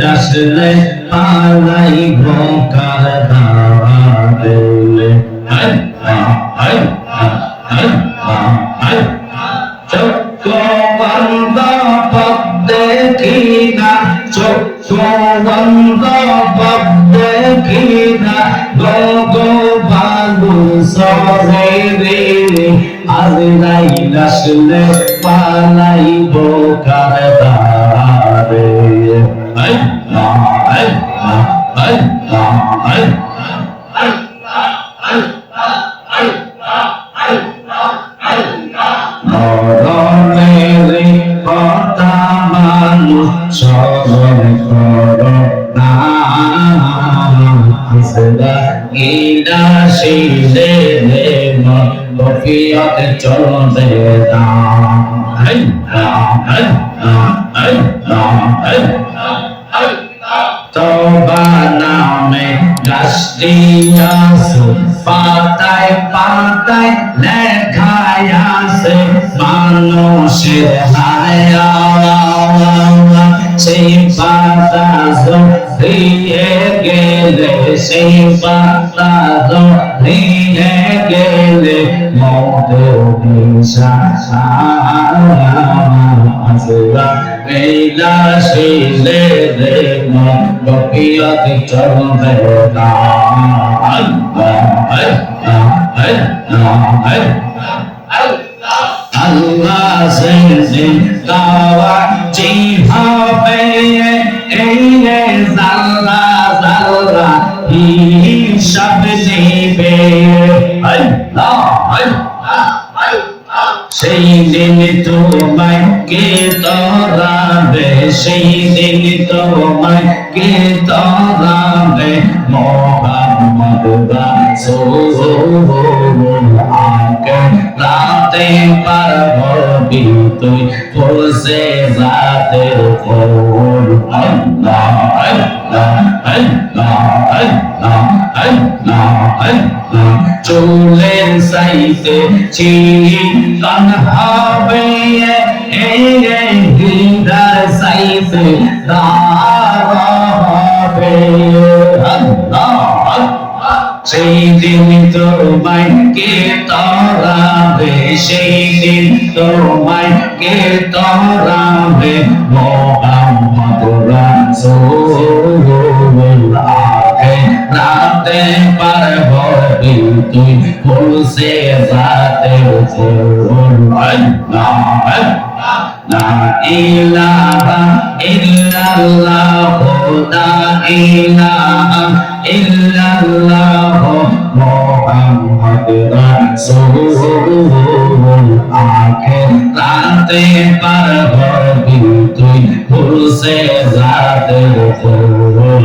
নাসলে পালাই ভোকার ধারে দেখি না গো ভালু সরে রে আজরাই আসলে পালাই বোকার মরণের কথা মানুষ আসরা গিলা শিলে মন বফিয়ত চলবে না তবা নামে গাছটি আছে পাতায় পাতায় লেখায় আছে মানুষের হায়া সেই পাতা দিয়ে গেলে সেই পাতা দিয়ে গেলে আসরা বেলা শিলে রে বকিয়ত চলবে না আল্লাহ সে জিন্দাওয়া সেই দিন তোমায় কে তরাবে? সেই দিন তোমায় কে তরাবে? মোহাম্মদ রাসূল আকে রাতে পারবি তুই জাতের ফুল আল্লাহ আল্লাহ। চুলের সাইতে চিকন হবে হৃদয় সাইতে হবে। সেই দিন তোমায় কে তরাবে সেই দিন তোমায় কে তরাবে মোহাম্মদ রাসূল রাতে পার হবি তুই আল্লাহ আল্লাহ লা ইলাহা ইল্লাল্লাহ লা ইলাহা ইল্লাল্লাহ মুহাম্মদ রাসূল আখিরাতে পার হবি তুই, ফুলসে জাতে ফুল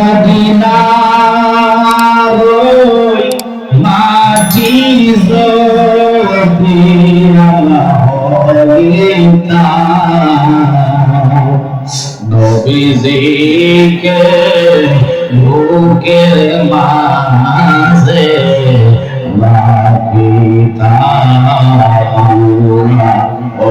মদিনা রই মাটি হইতা নবীজিকে বুকের মাঝে লাগিতা। ও